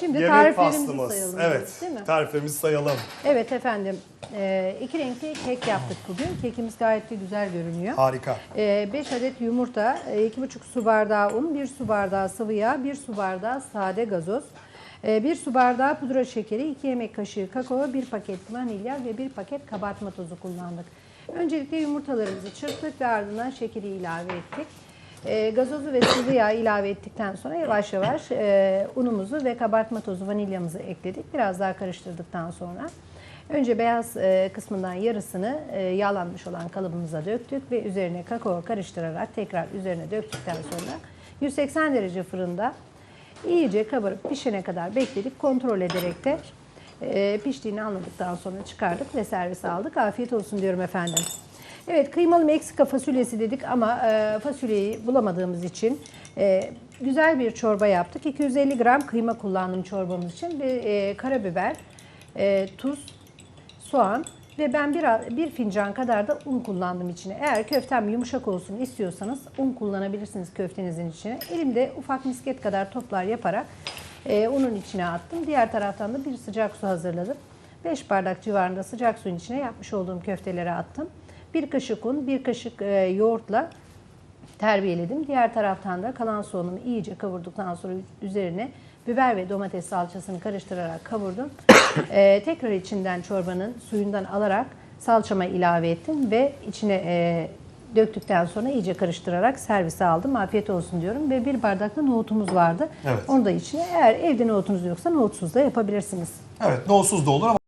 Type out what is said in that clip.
Şimdi Yemek tariflerimizi pastımız. sayalım. Evet. Değil mi? Tariflerimizi sayalım. Evet efendim. Ee, iki renkli kek yaptık bugün. Kekimiz gayet de güzel görünüyor. Harika. 5 adet yumurta, 2,5 su bardağı un, 1 su bardağı sıvı yağ, 1 su bardağı sade gazoz, 1 su bardağı pudra şekeri, 2 yemek kaşığı kakao, 1 paket vanilya ve 1 paket kabartma tozu kullandık. Öncelikle yumurtalarımızı çırptık ve ardından şekeri ilave ettik. E, gazozu ve sıvı yağ ilave ettikten sonra yavaş yavaş e, unumuzu ve kabartma tozu vanilyamızı ekledik. Biraz daha karıştırdıktan sonra önce beyaz e, kısmından yarısını e, yağlanmış olan kalıbımıza döktük ve üzerine kakao karıştırarak tekrar üzerine döktükten sonra 180 derece fırında iyice kabarıp pişene kadar bekledik. Kontrol ederek de e, piştiğini anladıktan sonra çıkardık ve servise aldık. Afiyet olsun diyorum efendim. Evet kıymalı Meksika fasulyesi dedik ama e, fasulyeyi bulamadığımız için e, güzel bir çorba yaptık. 250 gram kıyma kullandım çorbamız için. Bir e, karabiber, e, tuz, soğan ve ben bir, bir fincan kadar da un kullandım içine. Eğer köftem yumuşak olsun istiyorsanız un kullanabilirsiniz köftenizin içine. Elimde ufak misket kadar toplar yaparak e, unun içine attım. Diğer taraftan da bir sıcak su hazırladım. 5 bardak civarında sıcak suyun içine yapmış olduğum köfteleri attım. Bir kaşık un, bir kaşık e, yoğurtla terbiyeledim. Diğer taraftan da kalan soğanumu iyice kavurduktan sonra üzerine biber ve domates salçasını karıştırarak kavurdum. Ee, tekrar içinden çorbanın suyundan alarak salçama ilave ettim ve içine e, döktükten sonra iyice karıştırarak servise aldım. Afiyet olsun diyorum ve bir bardak da nohutumuz vardı. Evet. Onu da içine eğer evde nohutunuz yoksa nohutsuz da yapabilirsiniz. Evet, nohutsuz da olur ama